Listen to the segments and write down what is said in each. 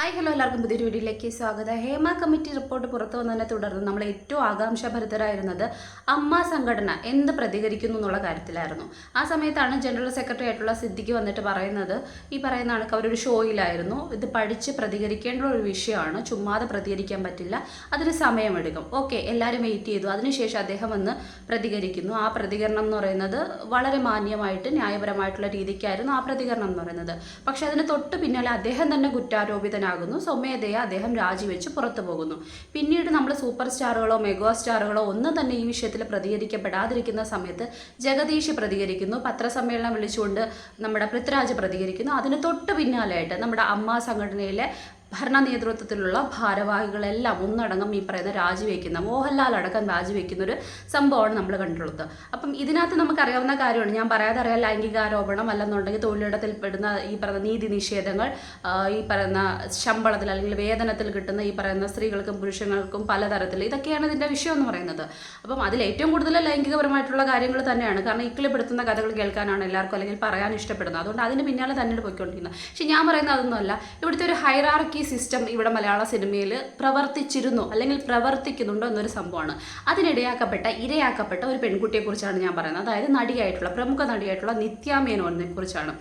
Hi hello എല്ലാവർക്കും പുതിയൊരു വീഡിയോയിലേക്ക് സ്വാഗതം. ഹേമ കമ്മിറ്റി റിപ്പോർട്ട് പുറത്തു വന്നതിനെ തുടർന്ന് നമ്മൾ ഏറ്റവും ആകാംക്ഷഭരിതരായിരുന്നത് അമ്മ സംഘടന എന്ത് പ്രതികരിക്കുന്നു എന്നുള്ള കാര്യത്തിലായിരുന്നു. ആ സമയത്താണ് ജനറൽ സെക്രട്ടറി ആയിട്ടുള്ള സിദ്ദിഖ് വന്നിട്ട് പറയുന്നത് ഈ പറയുന്ന കണക്ക് അവരൊരു ഷോയിലായിരുന്നു. ഇത് പഠിച്ച് പ്രതികരിക്കേണ്ട ഒരു വിഷയമാണ്. ചുമ്മാതെ പ്രതികരിക്കാൻ പറ്റില്ല. അതിന് സമയമെടുക്കും. ഓക്കെ എല്ലാവരും വെയിറ്റ് ചെയ്തു. അതിനുശേഷം അദ്ദേഹം വന്ന് പ്രതികരിക്കുന്നു. ആ പ്രതികരണം എന്ന് പറയുന്നത് വളരെ മാന്യമായിട്ട് ന്യായപരമായിട്ടുള്ള രീതിക്കായിരുന്നു ആ പ്രതികരണം എന്ന് പറയുന്നത്. പക്ഷേ അതിന് തൊട്ട് പിന്നാലെ അദ്ദേഹം തന്നെ കുറ്റാരോപിതനാകുന്നു സ്വമേധയെ അദ്ദേഹം രാജിവെച്ച് പുറത്തു പോകുന്നു. പിന്നീട് നമ്മൾ സൂപ്പർ സ്റ്റാറുകളോ മെഗാ സ്റ്റാറുകളോ ഒന്നും തന്നെ ഈ വിഷയത്തിൽ പ്രതികരിക്കപ്പെടാതിരിക്കുന്ന സമയത്ത് ജഗദീഷ് പ്രതികരിക്കുന്നു. പത്രസമ്മേളനം വിളിച്ചുകൊണ്ട് നമ്മുടെ പൃഥ്വിരാജ് പ്രതികരിക്കുന്നു. അതിന് തൊട്ട് പിന്നാലെയായിട്ട് നമ്മുടെ അമ്മ സംഘടനയിലെ ഭരണ നേതൃത്വത്തിലുള്ള ഭാരവാഹികളെല്ലാം ഒന്നടങ്കം ഈ പറയുന്ന രാജിവെക്കുന്ന മോഹൻലാൽ അടക്കം രാജിവെക്കുന്ന ഒരു സംഭവമാണ് നമ്മൾ കണ്ടിട്ടുള്ളത്. അപ്പം ഇതിനകത്ത് നമുക്കറിയാവുന്ന കാര്യമാണ് ഞാൻ പറയാതെ അറിയാം ലൈംഗികാരോപണം അല്ലെന്നുണ്ടെങ്കിൽ തൊഴിലിടത്തിൽ പെടുന്ന ഈ പറയുന്ന നീതി നിഷേധങ്ങൾ ഈ പറയുന്ന ശമ്പളത്തിൽ അല്ലെങ്കിൽ വേതനത്തിൽ കിട്ടുന്ന ഈ പറയുന്ന സ്ത്രീകൾക്കും പുരുഷങ്ങൾക്കും പലതരത്തിൽ ഇതൊക്കെയാണ് ഇതിന്റെ വിഷയം എന്ന് പറയുന്നത്. അപ്പം അതിൽ ഏറ്റവും കൂടുതൽ ലൈംഗികപരമായിട്ടുള്ള കാര്യങ്ങൾ തന്നെയാണ്. കാരണം ഇക്കിളിപ്പെടുത്തുന്ന കഥകൾ കേൾക്കാനാണ് എല്ലാവർക്കും അല്ലെങ്കിൽ പറയാൻ ഇഷ്ടപ്പെടുന്നത്. അതുകൊണ്ട് അതിന് പിന്നാലെ തന്നെയാണ് പോയിക്കൊണ്ടിരിക്കുന്നത്. പക്ഷേ ഞാൻ പറയുന്നത് അതൊന്നുമല്ല. ഇവിടുത്തെ ഒരു ഹൈറാർക്കി സിസ്റ്റം ഇവിടെ മലയാള സിനിമയിൽ പ്രവർത്തിച്ചിരുന്നു അല്ലെങ്കിൽ പ്രവർത്തിക്കുന്നുണ്ടോ എന്നൊരു സംഭവമാണ്. അതിനിടയാക്കപ്പെട്ട ഇരയാക്കപ്പെട്ട ഒരു പെൺകുട്ടിയെക്കുറിച്ചാണ് ഞാൻ പറയുന്നത്. അതായത് നടിയായിട്ടുള്ള പ്രമുഖ നടിയായിട്ടുള്ള നിത്യ മേനോനെ കുറിച്ചാണ്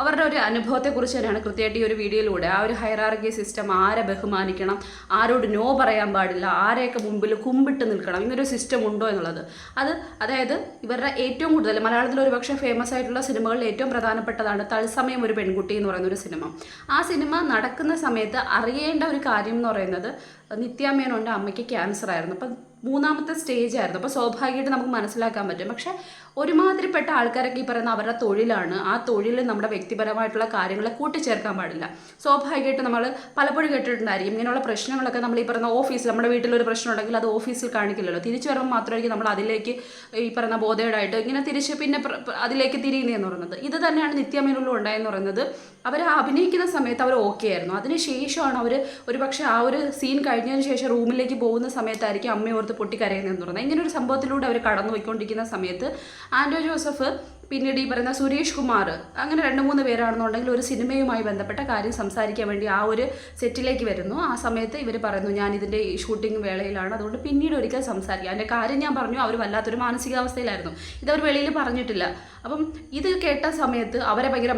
അവരുടെ ഒരു അനുഭവത്തെക്കുറിച്ച് തന്നെയാണ് കൃത്യമായിട്ട് ഈ ഒരു വീഡിയോയിലൂടെ. ആ ഒരു ഹൈറാർക്കി സിസ്റ്റം ആരെ ബഹുമാനിക്കണം ആരോട് നോ പറയാൻ പാടില്ല ആരെയൊക്കെ മുമ്പിൽ കുമ്പിട്ട് നിൽക്കണം ഇങ്ങനൊരു സിസ്റ്റം ഉണ്ടോ എന്നുള്ളത്. അത് അതായത് ഇവരുടെ ഏറ്റവും കൂടുതൽ മലയാളത്തിൽ ഒരു പക്ഷേ ഫേമസ് ആയിട്ടുള്ള സിനിമകളിൽ ഏറ്റവും പ്രധാനപ്പെട്ടതാണ് തത്സമയം ഒരു പെൺകുട്ടി എന്ന് പറയുന്ന ഒരു സിനിമ. ആ സിനിമ നടക്കുന്ന സമയത്ത് അറിയേണ്ട ഒരു കാര്യം എന്ന് പറയുന്നത് നിത്യാമേനോന്റെ അമ്മയ്ക്ക് ക്യാൻസർ ആയിരുന്നു അപ്പം മൂന്നാമത്തെ സ്റ്റേജ് ആയിരുന്നു. അപ്പോൾ സ്വാഭാവികമായിട്ട് നമുക്ക് മനസ്സിലാക്കാൻ പറ്റും. പക്ഷേ ഒരുമാതിരിപ്പെട്ട ആൾക്കാരൊക്കെ ഈ പറയുന്ന അവരുടെ തൊഴിലാണ്. ആ തൊഴിൽ നമ്മുടെ വ്യക്തിപരമായിട്ടുള്ള കാര്യങ്ങളെ കൂട്ടിച്ചേർക്കാൻ പാടില്ല. സ്വാഭാവികമായിട്ട് നമ്മൾ പലപ്പോഴും കേട്ടിട്ടുണ്ടായിരിക്കും. ഇങ്ങനെയുള്ള പ്രശ്നങ്ങളൊക്കെ നമ്മൾ ഈ പറയുന്ന ഓഫീസിൽ നമ്മുടെ വീട്ടിലൊരു പ്രശ്നം ഉണ്ടെങ്കിൽ അത് ഓഫീസിൽ കാണിക്കില്ലല്ലോ. തിരിച്ചു വരുമ്പോൾ മാത്രമായിരിക്കും നമ്മൾ അതിലേക്ക് ഈ പറയുന്ന ബോധേഡായിട്ട് ഇങ്ങനെ തിരിച്ച് പിന്നെ അതിലേക്ക് തിരിയുന്നതെന്ന് പറയുന്നത്. ഇത് തന്നെയാണ് നിത്യമേനുള്ളിൽ ഉണ്ടായെന്ന് പറയുന്നത്. അവർ അഭിനയിക്കുന്ന സമയത്ത് അവർ ഓക്കെ ആയിരുന്നു. അതിനുശേഷമാണ് അവർ ഒരുപക്ഷെ ആ ഒരു സീൻ കഴിഞ്ഞതിന് ശേഷം റൂമിലേക്ക് പോകുന്ന സമയത്തായിരിക്കും അമ്മയോർത്ത് പൊട്ടിക്കരയുന്നതെന്ന് പറയുന്നത്. ഇങ്ങനെ ഒരു സംഭവത്തിലൂടെ അവർ കടന്നു പോയിക്കൊണ്ടിരിക്കുന്ന സമയത്ത് ആൻഡോ ജോസഫ് പിന്നീട് ഈ പറയുന്ന സുരേഷ് കുമാർ അങ്ങനെ രണ്ട് മൂന്ന് പേരാണെന്നുണ്ടെങ്കിൽ ഒരു സിനിമയുമായി ബന്ധപ്പെട്ട കാര്യം സംസാരിക്കാൻ വേണ്ടി ആ ഒരു സെറ്റിലേക്ക് വരുന്നു. ആ സമയത്ത് ഇവർ പറയുന്നു ഞാൻ ഇതിന്റെ ഷൂട്ടിംഗ് വേളയിലാണ്. അതുകൊണ്ട് പിന്നീട് ഒരിക്കൽ സംസാരിക്കാം. അതിന്റെ കാര്യം ഞാൻ പറഞ്ഞു അവർ വല്ലാത്തൊരു മാനസികാവസ്ഥയിലായിരുന്നു. ഇതവർ വെളിയിൽ പറഞ്ഞിട്ടില്ല. അപ്പം ഇത് കേട്ട സമയത്ത് അവരെ ഭയങ്കര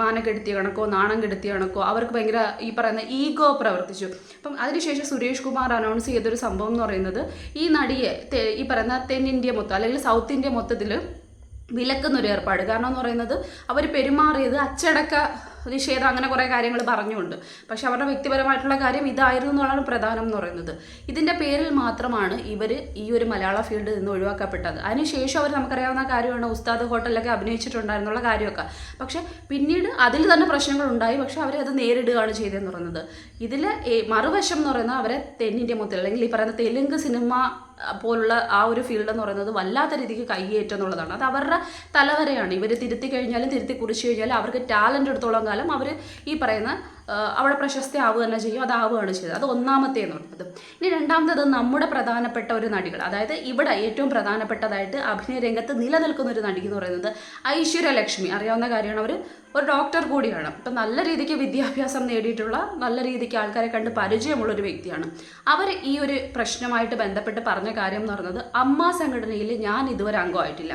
മാനം കെടുത്തിയ കണക്കോ നാണം കെടുത്തിയ കണക്കോ അവർക്ക് ഭയങ്കര ഈ പറയുന്ന ഈഗോ പ്രവർത്തിച്ചു. അപ്പം അതിനുശേഷം സുരേഷ് കുമാർ അനൗൺസ് ചെയ്തൊരു സംഭവം എന്ന് പറയുന്നത് ഈ നടിയെ ഈ പറയുന്ന തെന്നിന്ത്യ മൊത്തം അല്ലെങ്കിൽ സൗത്ത് ഇന്ത്യ മൊത്തത്തിൽ വിലക്കുന്നൊരു ഏർപ്പാട്. കാരണം എന്ന് പറയുന്നത് അവർ പെരുമാറിയത് അച്ചടക്ക നിഷേധം അങ്ങനെ കുറേ കാര്യങ്ങൾ പറഞ്ഞുകൊണ്ട്. പക്ഷെ അവരുടെ വ്യക്തിപരമായിട്ടുള്ള കാര്യം ഇതായിരുന്നു എന്നുള്ളതാണ് പ്രധാനം എന്ന് പറയുന്നത്. ഇതിന്റെ പേരിൽ മാത്രമാണ് ഇവർ ഈ ഒരു മലയാള ഫീൽഡിൽ നിന്ന് ഒഴിവാക്കപ്പെട്ടത്. അതിനുശേഷം അവർ നമുക്കറിയാവുന്ന കാര്യമാണ് ഉസ്താദ് ഹോട്ടലിലൊക്കെ അഭിനയിച്ചിട്ടുണ്ടായിരുന്നുള്ള കാര്യമൊക്കെ. പക്ഷെ പിന്നീട് അതിൽ തന്നെ പ്രശ്നങ്ങൾ ഉണ്ടായി. പക്ഷെ അവരത് നേരിടുകയാണ് ചെയ്തതെന്ന് പറയുന്നത്. ഇതിൽ മറുവശം എന്ന് പറയുന്നത് അവരെ തെന്നിന്റെ മൊത്തത്തിൽ അല്ലെങ്കിൽ ഈ പറയുന്ന തെലുങ്ക് സിനിമ പോലുള്ള ആ ഒരു ഫീൽഡ് എന്ന് പറയുന്നത് വല്ലാത്ത രീതിക്ക് കൈയേറ്റം എന്നുള്ളതാണ്. അത് അവരുടെ തലവരെയാണ്. ഇവർ തിരുത്തി കഴിഞ്ഞാലും തിരുത്തി കുറിച്ച് കഴിഞ്ഞാലും അവർക്ക് ടാലന്റ് എടുത്തോളം കാലം അവർ ഈ പറയുന്ന അവിടെ പ്രശസ്തി ആവുക തന്നെ ചെയ്യും. അതാവുകയാണ് ചെയ്തത്. അത് ഒന്നാമത്തെ എന്ന് ഇനി രണ്ടാമത്തേത് നമ്മുടെ പ്രധാനപ്പെട്ട ഒരു നടികൾ. അതായത് ഇവിടെ ഏറ്റവും പ്രധാനപ്പെട്ടതായിട്ട് അഭിനയ രംഗത്ത് നിലനിൽക്കുന്ന ഒരു നടി എന്ന് പറയുന്നത് ഐശ്വര്യ ലക്ഷ്മി അറിയാവുന്ന കാര്യമാണ് അവർ ഒരു ഡോക്ടർ കൂടിയാണ്. ഇപ്പം നല്ല രീതിക്ക് വിദ്യാഭ്യാസം നേടിയിട്ടുള്ള നല്ല രീതിക്ക് ആൾക്കാരെ കണ്ട് പരിചയമുള്ള ഒരു വ്യക്തിയാണ്. അവർ ഈ ഒരു പ്രശ്നമായിട്ട് ബന്ധപ്പെട്ട് പറഞ്ഞ കാര്യം എന്ന് പറയുന്നത് അമ്മ സംഘടനയിൽ ഞാൻ ഇതുവരെ അംഗമായിട്ടില്ല.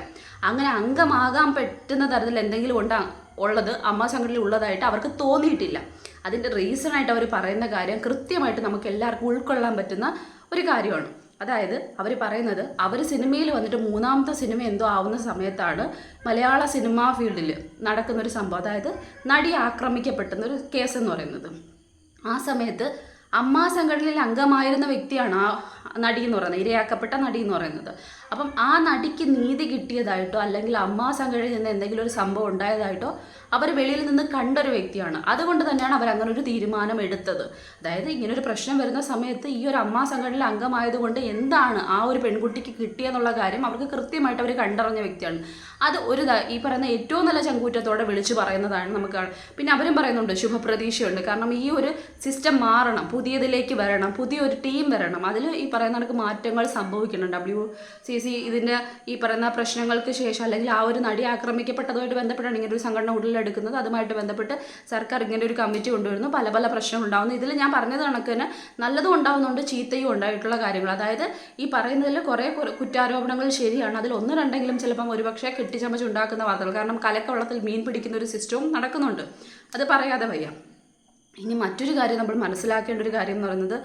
അങ്ങനെ അംഗമാകാൻ പറ്റുന്ന തരത്തിൽ എന്തെങ്കിലും ഉണ്ടാ ഉള്ളത് അമ്മ സംഘടനയിൽ ഉള്ളതായിട്ട് അവർക്ക് തോന്നിയിട്ടില്ല. അതിന്റെ റീസണായിട്ട് അവർ പറയുന്ന കാര്യം കൃത്യമായിട്ട് നമുക്ക് എല്ലാവർക്കും ഉൾക്കൊള്ളാൻ പറ്റുന്ന ഒരു കാര്യമാണ്. അതായത് അവർ പറയുന്നത് അവർ സിനിമയിൽ വന്നിട്ട് മൂന്നാമത്തെ സിനിമ എന്തോ ആവുന്ന സമയത്താണ് മലയാള സിനിമാ ഫീൽഡിൽ നടക്കുന്നൊരു സംഭവം. അതായത് നടി ആക്രമിക്കപ്പെട്ടെന്നൊരു കേസ് എന്ന് പറയുന്നത്. ആ സമയത്ത് അമ്മ സംഘടനയിൽ അംഗമായിരുന്ന വ്യക്തിയാണ് ആ നടി എന്ന് പറയുന്നത് ഇരയാക്കപ്പെട്ട നടി എന്ന് പറയുന്നത്. അപ്പം ആ നടിക്ക് നീതി കിട്ടിയതായിട്ടോ അല്ലെങ്കിൽ അമ്മ സംഘടനയിൽ നിന്ന് എന്തെങ്കിലും ഒരു സംഭവം ഉണ്ടായതായിട്ടോ അവർ വെളിയിൽ നിന്ന് കണ്ടൊരു വ്യക്തിയാണ്. അതുകൊണ്ട് തന്നെയാണ് അവർ അങ്ങനെ ഒരു തീരുമാനം എടുത്തത്. അതായത് ഇങ്ങനെ ഒരു പ്രശ്നം വരുന്ന സമയത്ത് ഈ ഒരു അമ്മ സംഘടനയിൽ അംഗമായതുകൊണ്ട് എന്താണ് ആ ഒരു പെൺകുട്ടിക്ക് കിട്ടിയെന്നുള്ള കാര്യം അവർക്ക് കൃത്യമായിട്ട് അവർ കണ്ടറിഞ്ഞ വ്യക്തിയാണ്. അത് ഒരു ഈ പറയുന്ന ഏറ്റവും നല്ല ചങ്കൂറ്റത്തോടെ വിളിച്ചു പറയുന്നതാണ് നമുക്ക് പിന്നെ അവരും പറയുന്നുണ്ട് ശുഭപ്രതീക്ഷയുണ്ട്. കാരണം ഈ ഒരു സിസ്റ്റം മാറണം പുതിയതിലേക്ക് വരണം പുതിയൊരു ടീം വരണം. അതിൽ ഈ പറയുന്ന കണക്ക് മാറ്റങ്ങൾ സംഭവിക്കുന്നുണ്ട്. ഡബ്ല്യു സി സി ഇതിന്റെ ഈ പറയുന്ന പ്രശ്നങ്ങൾക്ക് ശേഷം അല്ലെങ്കിൽ ആ ഒരു നടി ആക്രമിക്കപ്പെട്ടതുമായിട്ട് ബന്ധപ്പെട്ടാണ് ഇങ്ങനെ ഒരു സംഘടന ഉള്ളിലെടുക്കുന്നത് അതുമായിട്ട് ബന്ധപ്പെട്ട് സർക്കാർ ഇങ്ങനെ ഒരു കമ്മിറ്റി കൊണ്ടുവരുന്നു. പല പല പ്രശ്നങ്ങൾ ഉണ്ടാകുന്നു ഇതിൽ ഞാൻ പറഞ്ഞത് കണക്ക് തന്നെ നല്ലതും ഉണ്ടാകുന്നുണ്ട് ചീത്തയും ഉണ്ടായിട്ടുള്ള കാര്യങ്ങൾ. അതായത് ഈ പറയുന്നതിൽ കുറേ കുറ്റാരോപണങ്ങൾ ശരിയാണ്. അതിൽ ഒന്ന് രണ്ടെങ്കിലും ചിലപ്പം ഒരുപക്ഷെ കെട്ടിച്ചമച്ച് ഉണ്ടാക്കുന്ന വാർത്തകൾ. കാരണം കലക്കവള്ളത്തിൽ മീൻ പിടിക്കുന്ന ഒരു സിസ്റ്റവും നടക്കുന്നുണ്ട്. അത് പറയാതെ വയ്യ. ഇനി മറ്റൊരു കാര്യം നമ്മൾ മനസ്സിലാക്കേണ്ട ഒരു കാര്യം എന്ന് പറയുന്നത്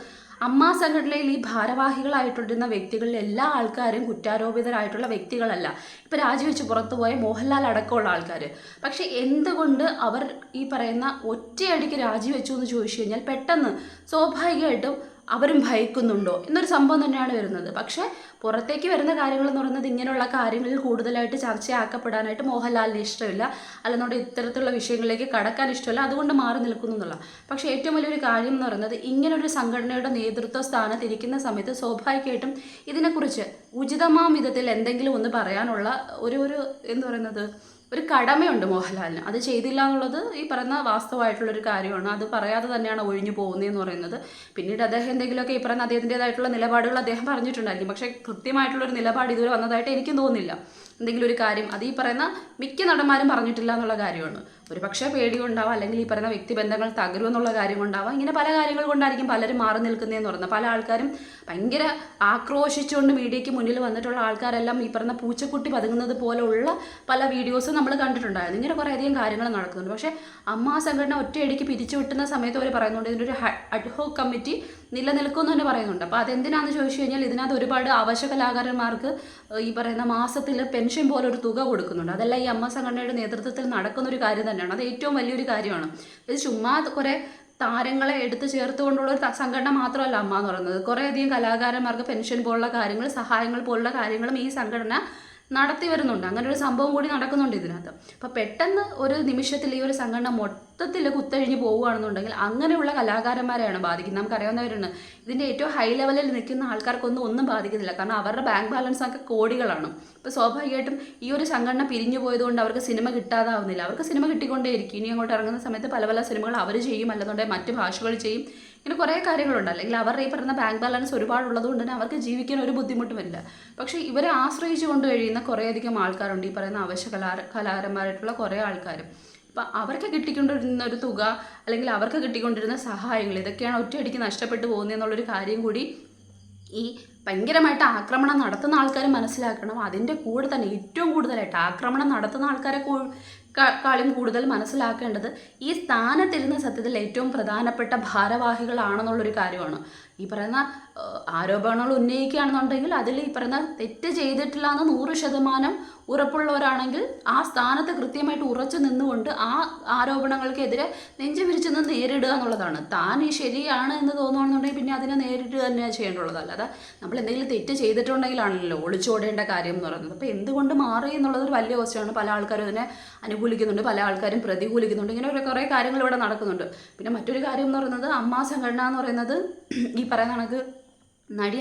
അമ്മാ സംഘടനയിൽ ഈ ഭാരവാഹികളായിട്ടിരുന്ന വ്യക്തികളിൽ എല്ലാ ആൾക്കാരും കുറ്റാരോപിതരായിട്ടുള്ള വ്യക്തികളല്ല. ഇപ്പം രാജിവെച്ച് പുറത്തുപോയ മോഹൻലാൽ അടക്കമുള്ള ആൾക്കാർ പക്ഷേ എന്തുകൊണ്ട് അവർ ഈ പറയുന്ന ഒറ്റയടിക്ക് രാജിവെച്ചു എന്ന് ചോദിച്ചു കഴിഞ്ഞാൽ പെട്ടെന്ന് സ്വാഭാവികമായിട്ടും അവരും ഭയക്കുന്നുണ്ടോ? എന്നൊരു സംഭവം തന്നെയാണ് വരുന്നത്. പക്ഷേ പുറത്തേക്ക് വരുന്ന കാര്യങ്ങൾ എന്ന് പറയുന്നത് ഇങ്ങനെയുള്ള കാര്യങ്ങളിൽ കൂടുതലായിട്ട് ചർച്ചയാക്കപ്പെടാനായിട്ട് മോഹൻലാലിന് ഇഷ്ടമില്ല. അല്ലെന്നുണ്ടെങ്കിൽ ഇത്തരത്തിലുള്ള വിഷയങ്ങളിലേക്ക് കടക്കാൻ ഇഷ്ടമില്ല. അതുകൊണ്ട് മാറി നിൽക്കുന്നു എന്നുള്ള പക്ഷേ ഏറ്റവും വലിയൊരു കാര്യം എന്ന് പറയുന്നത് ഇങ്ങനൊരു സംഘടനയുടെ നേതൃത്വ സ്ഥാനത്ത് ഇരിക്കുന്ന സമയത്ത് സ്വാഭാവികമായിട്ടും ഇതിനെക്കുറിച്ച് ഉചിതമാം വിധത്തിൽ എന്തെങ്കിലും ഒന്ന് പറയാനുള്ള ഒരു ഒരു എന്ന് പറയുന്നത്? ഒരു കടമയുണ്ട് മോഹൻലാലിന്. അത് ചെയ്തില്ല എന്നുള്ളത് ഈ പറയുന്ന വാസ്തവമായിട്ടുള്ളൊരു കാര്യമാണ്. അത് പറയാതെ തന്നെയാണ് ഒഴിഞ്ഞു പോകുന്നതെന്ന് പറയുന്നത്. പിന്നീട് അദ്ദേഹം എന്തെങ്കിലുമൊക്കെ ഈ പറയുന്ന അദ്ദേഹത്തിന്റെതായിട്ടുള്ള നിലപാടുകൾ അദ്ദേഹം പറഞ്ഞിട്ടുണ്ടായിരിക്കും. പക്ഷേ കൃത്യമായിട്ടുള്ളൊരു നിലപാട് ഇതുവരെ വന്നതായിട്ട് എനിക്കും തോന്നുന്നില്ല. എന്തെങ്കിലും ഒരു കാര്യം അത് ഈ പറയുന്ന മിക്ക നടന്മാരും പറഞ്ഞിട്ടില്ല എന്നുള്ള കാര്യമാണ്. ഒരു പക്ഷേ പേടി കൊണ്ടാവാം അല്ലെങ്കിൽ ഈ പറയുന്ന വ്യക്തിബന്ധങ്ങൾ തകരുമെന്നുള്ള കാര്യം കൊണ്ടാവാം ഇങ്ങനെ പല കാര്യങ്ങൾ കൊണ്ടായിരിക്കും പലരും മാറി നിൽക്കുന്നതെന്ന് പറയുന്നത്. പല ആൾക്കാരും ഭയങ്കര ആക്രോശിച്ചുകൊണ്ട് മീഡിയയ്ക്ക് മുന്നിൽ വന്നിട്ടുള്ള ആൾക്കാരെല്ലാം ഈ പറയുന്ന പൂച്ചക്കുട്ടി പതുങ്ങുന്നത് പോലെയുള്ള പല വീഡിയോസും നമ്മൾ കണ്ടിട്ടുണ്ടായിരുന്നു. ഇങ്ങനെ കുറേയധികം കാര്യങ്ങൾ നടക്കുന്നുണ്ട്. പക്ഷേ അമ്മ സംഘടന ഒറ്റയടിക്ക് പിരിച്ചു വിട്ടുന്ന സമയത്ത് അവർ പറയുന്നുണ്ട് ഇതിന്റെ ഒരു അഡ്ഹോക്ക് കമ്മിറ്റി നിലനിൽക്കുമെന്ന് തന്നെ പറയുന്നുണ്ട്. അപ്പോൾ അതെന്തിനാണെന്ന് ചോദിച്ചു കഴിഞ്ഞാൽ ഇതിനകത്ത് ഒരുപാട് ആവശ്യ കലാകാരന്മാർക്ക് ഈ പറയുന്ന മാസത്തിൽ പെൻഷൻ പോലെ ഒരു തുക കൊടുക്കുന്നുണ്ട്. അതെല്ലാം ഈ അമ്മ സംഘടനയുടെ നേതൃത്വത്തിൽ നടക്കുന്ന ഒരു കാര്യം തന്നെയാണ്. അത് ഏറ്റവും വലിയൊരു കാര്യമാണ്. ഇത് ചുമ്മാ കുറേ താരങ്ങളെ എടുത്ത് ചേർത്തുകൊണ്ടുള്ള ഒരു സംഘടന മാത്രമല്ല അമ്മ എന്ന് പറയുന്നത്. കുറേയധികം കലാകാരന്മാർക്ക് പെൻഷൻ പോലുള്ള കാര്യങ്ങൾ സഹായങ്ങൾ പോലുള്ള കാര്യങ്ങളും ഈ സംഘടന നടത്തി വരുന്നുണ്ട്. അങ്ങനെ ഒരു സംഭവം കൂടി നടക്കുന്നുണ്ട് ഇതിനകത്ത്. അപ്പോൾ പെട്ടെന്ന് ഒരു നിമിഷത്തിൽ ഈ ഒരു സംഘടന മൊത്തത്തിൽ കുത്തഴിഞ്ഞ് പോവുകയാണെന്നുണ്ടെങ്കിൽ അങ്ങനെയുള്ള കലാകാരന്മാരെയാണ് ബാധിക്കുന്നത്. നമുക്കറിയാവുന്നവരുണ്ട്. ഇതിന്റെ ഏറ്റവും ഹൈ ലെവലിൽ നിൽക്കുന്ന ആൾക്കാർക്കൊന്നും ഒന്നും ബാധിക്കുന്നില്ല. കാരണം അവരുടെ ബാങ്ക് ബാലൻസ് ഒക്കെ കോടികളാണ്. ഇപ്പോൾ സ്വാഭാവികമായിട്ടും ഈ ഒരു സംഘടന പിരിഞ്ഞു പോയതുകൊണ്ട് അവർക്ക് സിനിമ കിട്ടാതാവുന്നില്ല. അവർക്ക് സിനിമ കിട്ടിക്കൊണ്ടേയിരിക്കും. ഇനി അങ്ങോട്ട് ഇറങ്ങുന്ന സമയത്ത് പല പല സിനിമകൾ അവർ ചെയ്യും. അല്ലെന്നുണ്ടെങ്കിൽ മറ്റ് ഭാഷകൾ ചെയ്യും. ഇങ്ങനെ കുറേ കാര്യങ്ങളുണ്ട്. അല്ലെങ്കിൽ അവരുടെ ഈ പറയുന്ന ബാങ്ക് ബാലൻസ് ഒരുപാടുള്ളത് കൊണ്ട് തന്നെ അവർക്ക് ജീവിക്കാൻ ഒരു ബുദ്ധിമുട്ടും ഇല്ല. പക്ഷേ ഇവരെ ആശ്രയിച്ചു കൊണ്ട് കഴിയുന്ന കുറേയധികം ആൾക്കാരുണ്ട് ഈ പറയുന്ന അവശ്യ കലാ കലാകാരന്മാരായിട്ടുള്ള കുറേ ആൾക്കാരും. അപ്പം അവർക്ക് കിട്ടിക്കൊണ്ടിരുന്ന ഒരു തുക അല്ലെങ്കിൽ അവർക്ക് കിട്ടിക്കൊണ്ടിരുന്ന സഹായങ്ങൾ ഇതൊക്കെയാണ് ഒറ്റയടിക്ക് നഷ്ടപ്പെട്ടു പോകുന്നതെന്നുള്ളൊരു കാര്യം കൂടി ഈ ഭയങ്കരമായിട്ട് ആക്രമണം നടത്തുന്ന ആൾക്കാർ മനസ്സിലാക്കണം. അതിന്റെ കൂടെ തന്നെ ഏറ്റവും കൂടുതലായിട്ട് ആക്രമണം നടത്തുന്ന ആൾക്കാരെ കാളും കൂടുതൽ മനസ്സിലാക്കേണ്ടത് ഈ സ്ഥാനത്തിരുന്ന സത്യത്തിൽ ഏറ്റവും പ്രധാനപ്പെട്ട ഭാരവാഹികളാണെന്നുള്ളൊരു കാര്യമാണ്. ഈ പറയുന്ന ആരോപണങ്ങൾ ഉന്നയിക്കുകയാണെന്നുണ്ടെങ്കിൽ അതിൽ ഈ പറയുന്ന തെറ്റ് ചെയ്തിട്ടില്ല എന്ന് നൂറ് ശതമാനം ഉറപ്പുള്ളവരാണെങ്കിൽ ആ സ്ഥാനത്ത് കൃത്യമായിട്ട് ഉറച്ചു നിന്നുകൊണ്ട് ആ ആരോപണങ്ങൾക്കെതിരെ നെഞ്ചു വിരിച്ചു നിന്ന് നേരിടുക എന്നുള്ളതാണ്. താൻ ഈ ശരിയാണ് എന്ന് തോന്നുകയാണെന്നുണ്ടെങ്കിൽ പിന്നെ അതിനെ നേരിട്ട് തന്നെയാണ് ചെയ്യേണ്ടുള്ളത് അല്ലാതെ നമ്മൾ എന്തെങ്കിലും തെറ്റ് ചെയ്തിട്ടുണ്ടെങ്കിലാണല്ലോ ഒളിച്ചോടേണ്ട കാര്യം എന്ന് പറയുന്നത്. അപ്പോൾ എന്തുകൊണ്ട് മാറി എന്നുള്ളത് ഒരു വലിയ ക്വസ്റ്റ്യാണ് പല ആൾക്കാരും അതിനെ അനുകൂലിക്കുന്നുണ്ട് പല ആൾക്കാരും പ്രതികൂലിക്കുന്നുണ്ട്. ഇങ്ങനെ ഒരു കുറേ കാര്യങ്ങൾ ഇവിടെ നടക്കുന്നുണ്ട്. പിന്നെ മറ്റൊരു കാര്യം എന്ന് പറയുന്നത് അമ്മ സംഘടന എന്ന് പറയുന്നത് ഈ പറയുന്ന കണക്ക് നടി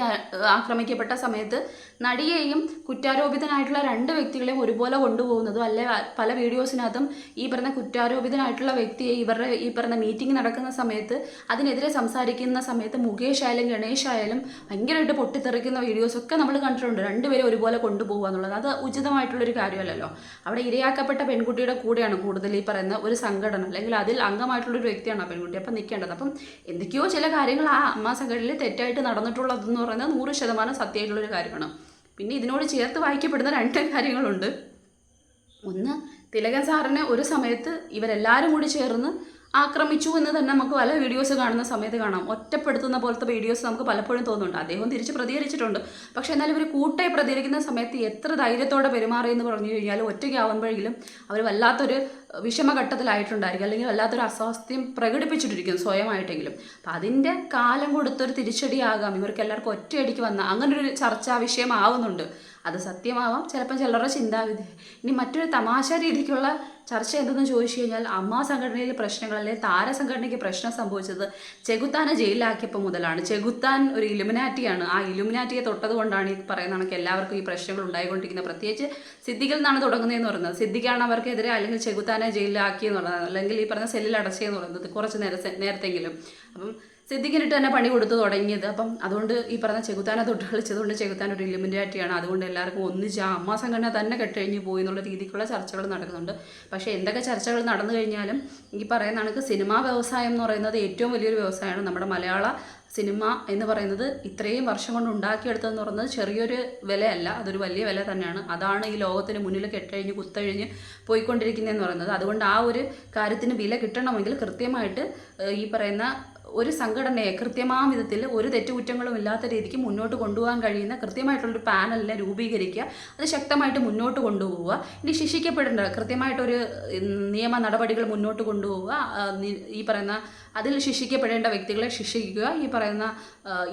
ആക്രമിക്കപ്പെട്ട സമയത്ത് നടിയെയും കുറ്റാരോപിതനായിട്ടുള്ള രണ്ട് വ്യക്തികളെയും ഒരുപോലെ കൊണ്ടുപോകുന്നതും അല്ലെ പല വീഡിയോസിനകത്തും ഈ പറഞ്ഞ കുറ്റാരോപിതനായിട്ടുള്ള വ്യക്തിയെ ഇവരുടെ ഈ പറഞ്ഞ മീറ്റിംഗ് നടക്കുന്ന സമയത്ത് അതിനെതിരെ സംസാരിക്കുന്ന സമയത്ത് മുകേഷ് ആയാലും ഗണേഷ് ആയാലും ഭയങ്കരമായിട്ട് പൊട്ടിത്തെറിക്കുന്ന വീഡിയോസൊക്കെ നമ്മൾ കണ്ടിട്ടുണ്ട്. രണ്ടുപേരും ഒരുപോലെ കൊണ്ടുപോകുക എന്നുള്ളത്. അത് ഉചിതമായിട്ടുള്ളൊരു കാര്യമല്ലല്ലോ. അവിടെ ഇരയാക്കപ്പെട്ട പെൺകുട്ടിയുടെ കൂടെയാണ് കൂടുതൽ ഈ പറയുന്ന ഒരു സംഘടന അല്ലെങ്കിൽ അതിൽ അംഗമായിട്ടുള്ളൊരു വ്യക്തിയാണ് ആ പെൺകുട്ടി. അപ്പം നിൽക്കേണ്ടത്. അപ്പം എന്തൊക്കെയോ ചില കാര്യങ്ങൾ ആ അമ്മ സംഘടനയിൽ തെറ്റായിട്ട് നടന്നിട്ടുള്ളതെന്ന് പറയുന്നത് നൂറ് ശതമാനം സത്യമായിട്ടുള്ളൊരു കാര്യമാണ്. പിന്നെ ഇതിനോട് ചേർത്ത് വായിക്കപ്പെടുന്ന രണ്ട് കാര്യങ്ങളുണ്ട്. ഒന്ന് തിലകൻ സാറിനെ ഒരു സമയത്ത് ഇവരെല്ലാവരും കൂടി ചേർന്ന് ആക്രമിച്ചു എന്ന് തന്നെ നമുക്ക് പല വീഡിയോസ് കാണുന്ന സമയത്ത് കാണാം. ഒറ്റപ്പെടുത്തുന്ന പോലത്തെ വീഡിയോസ് നമുക്ക് പലപ്പോഴും തോന്നുന്നുണ്ട്. അദ്ദേഹം തിരിച്ച് പ്രതികരിച്ചിട്ടുണ്ട്. പക്ഷെ എന്നാലും ഇവർ കൂട്ടായി പ്രതികരിക്കുന്ന സമയത്ത് എത്ര ധൈര്യത്തോടെ പെരുമാറി എന്ന് പറഞ്ഞു കഴിഞ്ഞാൽ ഒറ്റയ്ക്കാവുമ്പോഴെങ്കിലും അവർ വല്ലാത്തൊരു വിഷമഘട്ടത്തിലായിട്ടുണ്ടായിരിക്കും. അല്ലെങ്കിൽ വല്ലാത്തൊരു അസ്വാസ്ഥ്യം പ്രകടിപ്പിച്ചിട്ടിരിക്കും സ്വയമായിട്ടെങ്കിലും. അപ്പം അതിന്റെ കാലം കൊടുത്തൊരു തിരിച്ചടിയാകാം. ഇവർക്ക് എല്ലാവർക്കും ഒറ്റയടിക്ക് വന്ന അങ്ങനൊരു ചർച്ചാ വിഷയമാവുന്നുണ്ട്. അത് സത്യമാവാം. ചിലപ്പം ചിലരുടെ ചിന്താവിധി ഇനി മറ്റൊരു തമാശ രീതിക്കുള്ള ചർച്ച എന്തെന്ന് ചോദിച്ചു കഴിഞ്ഞാൽ അമ്മ സംഘടനയിൽ പ്രശ്നങ്ങൾ അല്ലെങ്കിൽ താരസംഘടനയ്ക്ക് പ്രശ്നം സംഭവിച്ചത് ചെകുത്താനെ ജയിലിലാക്കിയപ്പോൾ മുതലാണ്. ചെകുത്താൻ ഒരു ഇലുമിനാറ്റിയാണ്. ആ ഇലുമിനാറ്റിയെ തൊട്ടത് കൊണ്ടാണ് ഈ പറയുന്ന എല്ലാവർക്കും ഈ പ്രശ്നങ്ങൾ ഉണ്ടായിക്കൊണ്ടിരിക്കുന്നത്. പ്രത്യേകിച്ച് സിദ്ദിഖിൽ നിന്നാണ് തുടങ്ങുന്നതെന്ന് പറയുന്നത്. സിദ്ധിക്കാണ് അവർക്കെതിരെ അല്ലെങ്കിൽ ചെകുത്താനെ ജയിലിലാക്കിയെന്ന് പറയുന്നത്. അല്ലെങ്കിൽ ഈ പറഞ്ഞ സെല്ലിൽ അടച്ചതെന്ന് പറയുന്നത് കുറച്ച് നേരത്തെ നേരത്തെങ്കിലും. അപ്പം സിദ്ദിഖിനിട്ട് തന്നെ പണി കൊടുത്തു തുടങ്ങിയത്. അപ്പം അതുകൊണ്ട് ഈ പറഞ്ഞ ചെകുത്താനെ തൊട്ട് കളിച്ചതുകൊണ്ട് ചെകുത്താൻ ഒരു ഇലിമിനാറ്റിയാണ് അതുകൊണ്ട് എല്ലാവർക്കും ഒന്നിച്ച് ആ അമ്മ സംഘടന തന്നെ കെട്ടുകഴിഞ്ഞ് പോയി എന്നുള്ള രീതിക്കുള്ള ചർച്ചകൾ നടക്കുന്നുണ്ട്. പക്ഷേ എന്തൊക്കെ ചർച്ചകൾ നടന്നു കഴിഞ്ഞാലും ഈ പറയുന്ന കണക്ക് സിനിമാ വ്യവസായം എന്ന് പറയുന്നത് ഏറ്റവും വലിയൊരു വ്യവസായമാണ്. നമ്മുടെ മലയാള സിനിമ എന്ന് പറയുന്നത് ഇത്രയും വർഷം കൊണ്ട് ഉണ്ടാക്കിയെടുത്തതെന്ന് പറയുന്നത് ചെറിയൊരു വിലയല്ല. അതൊരു വലിയ വില തന്നെയാണ്. അതാണ് ഈ ലോകത്തിന് മുന്നിൽ കെട്ടഴിഞ്ഞ് കുത്തഴിഞ്ഞ് പോയിക്കൊണ്ടിരിക്കുന്നതെന്ന് പറയുന്നത്. അതുകൊണ്ട് ആ ഒരു കാര്യത്തിന് വില കിട്ടണമെങ്കിൽ കൃത്യമായിട്ട് ഈ പറയുന്ന ഒരു സംഘടനയെ കൃത്യമായ വിധത്തിൽ ഒരു തെറ്റുകുറ്റങ്ങളും ഇല്ലാത്ത രീതിക്ക് മുന്നോട്ട് കൊണ്ടുപോകാൻ കഴിയുന്ന കൃത്യമായിട്ടുള്ളൊരു പാനലിനെ രൂപീകരിക്കുക അത് ശക്തമായിട്ട് മുന്നോട്ട് കൊണ്ടുപോവുക ഇനി ശിക്ഷിക്കപ്പെടേണ്ട കൃത്യമായിട്ടൊരു നിയമ നടപടികൾ മുന്നോട്ട് കൊണ്ടുപോവുക ഈ പറയുന്ന അതിൽ ശിക്ഷിക്കപ്പെടേണ്ട വ്യക്തികളെ ശിക്ഷിക്കുക ഈ പറയുന്ന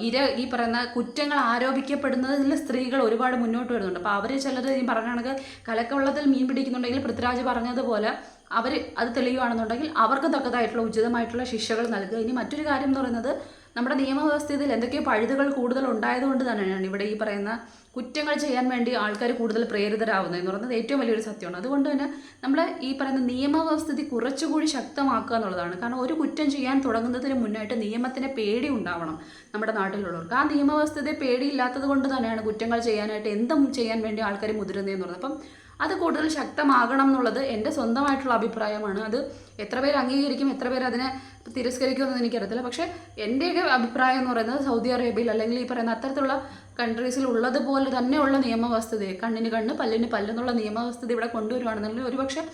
ഇര ഈ പറയുന്ന കുറ്റങ്ങൾ ആരോപിക്കപ്പെടുന്നതിൽ സ്ത്രീകൾ ഒരുപാട് മുന്നോട്ട് വരുന്നുണ്ട്. അപ്പോൾ അവർ ചിലർ ഈ പറഞ്ഞാണെങ്കിൽ കലക്കവെള്ളത്തിൽ മീൻ പിടിക്കുന്നുണ്ടെങ്കിൽ പൃഥ്വിരാജ് പറഞ്ഞതുപോലെ അവർ അത് തെളിയുകയാണെന്നുണ്ടെങ്കിൽ അവർക്ക് തക്കതായിട്ടുള്ള ഉചിതമായിട്ടുള്ള ശിക്ഷകൾ നൽകുക. ഇനി മറ്റൊരു കാര്യം എന്ന് പറയുന്നത് നമ്മുടെ നിയമവ്യവസ്ഥയിൽ എന്തൊക്കെയോ പഴുതുകൾ കൂടുതൽ ഉണ്ടായതുകൊണ്ട് തന്നെയാണ് ഇവിടെ ഈ പറയുന്ന കുറ്റങ്ങൾ ചെയ്യാൻ വേണ്ടി ആൾക്കാർ കൂടുതൽ പ്രേരിതരാകുന്നത് എന്ന് പറയുന്നത് ഏറ്റവും വലിയൊരു സത്യമാണ്. അതുകൊണ്ട് തന്നെ നമ്മൾ ഈ പറയുന്ന നിയമവ്യവസ്ഥിതി കുറച്ചുകൂടി ശക്തമാക്കുക എന്നുള്ളതാണ്. കാരണം ഒരു കുറ്റം ചെയ്യാൻ തുടങ്ങുന്നതിന് മുന്നായിട്ട് നിയമത്തിന് പേടി ഉണ്ടാവണം നമ്മുടെ നാട്ടിലുള്ളവർക്ക്. ആ നിയമവ്യവസ്ഥിതി പേടിയില്ലാത്തത് കൊണ്ട് തന്നെയാണ് കുറ്റങ്ങൾ ചെയ്യാനായിട്ട് എന്തും ചെയ്യാൻ വേണ്ടി ആൾക്കാർ മുതിരുന്നതെന്ന് പറയുന്നത്. അപ്പം അത് കൂടുതൽ ശക്തമാകണം എന്നുള്ളത് എന്റെ സ്വന്തമായിട്ടുള്ള അഭിപ്രായമാണ്. അത് എത്ര പേര് അംഗീകരിക്കും എത്ര പേര് അതിനെ തിരസ്കരിക്കുമെന്ന് എനിക്കറിയത്തില്ല. പക്ഷേ എന്റെയൊക്കെ അഭിപ്രായം എന്ന് പറയുന്നത് സൗദി അറേബ്യയിൽ അല്ലെങ്കിൽ ഈ പറയുന്ന അത്തരത്തിലുള്ള കൺട്രീസിൽ ഉള്ളതുപോലെ തന്നെയുള്ള നിയമവസ്തുതയെ കണ്ണിന് കണ്ണ് പല്ലിന് പല്ലെന്നുള്ള നിയമവസ്തുത ഇവിടെ കൊണ്ടുവരുവാണെന്നുണ്ടെങ്കിൽ ഒരുപക്ഷെ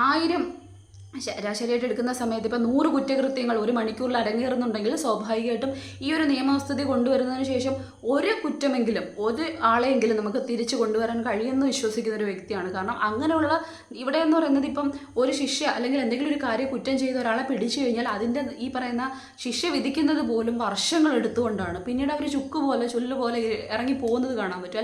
ആയിരം ശരാശരിയായിട്ട് എടുക്കുന്ന സമയത്ത് ഇപ്പം നൂറ് കുറ്റകൃത്യങ്ങൾ ഒരു മണിക്കൂറിൽ അരങ്ങേറുന്നുണ്ടെങ്കിൽ സ്വാഭാവികമായിട്ടും ഈ ഒരു നിയമവസ്ഥിതി കൊണ്ടുവരുന്നതിന് ശേഷം ഒരു കുറ്റമെങ്കിലും ഒരു ആളെയെങ്കിലും നമുക്ക് തിരിച്ചു കൊണ്ടുവരാൻ കഴിയുമെന്ന് വിശ്വസിക്കുന്ന ഒരു വ്യക്തിയാണ്. കാരണം അങ്ങനെയുള്ള ഇവിടെ എന്ന് പറയുന്നത് ഇപ്പം ഒരു ശിഷ്യ അല്ലെങ്കിൽ എന്തെങ്കിലും ഒരു കാര്യം കുറ്റം ചെയ്ത ഒരാളെ പിടിച്ചു കഴിഞ്ഞാൽ അതിന്റെ ഈ പറയുന്ന ശിഷ്യ വിധിക്കുന്നത് പോലും വർഷങ്ങൾ എടുത്തുകൊണ്ടാണ്. പിന്നീട് അവർ ചുക്ക് പോലെ ചൊല്ല് പോലെ ഇറങ്ങി പോകുന്നത് കാണാൻ പറ്റും.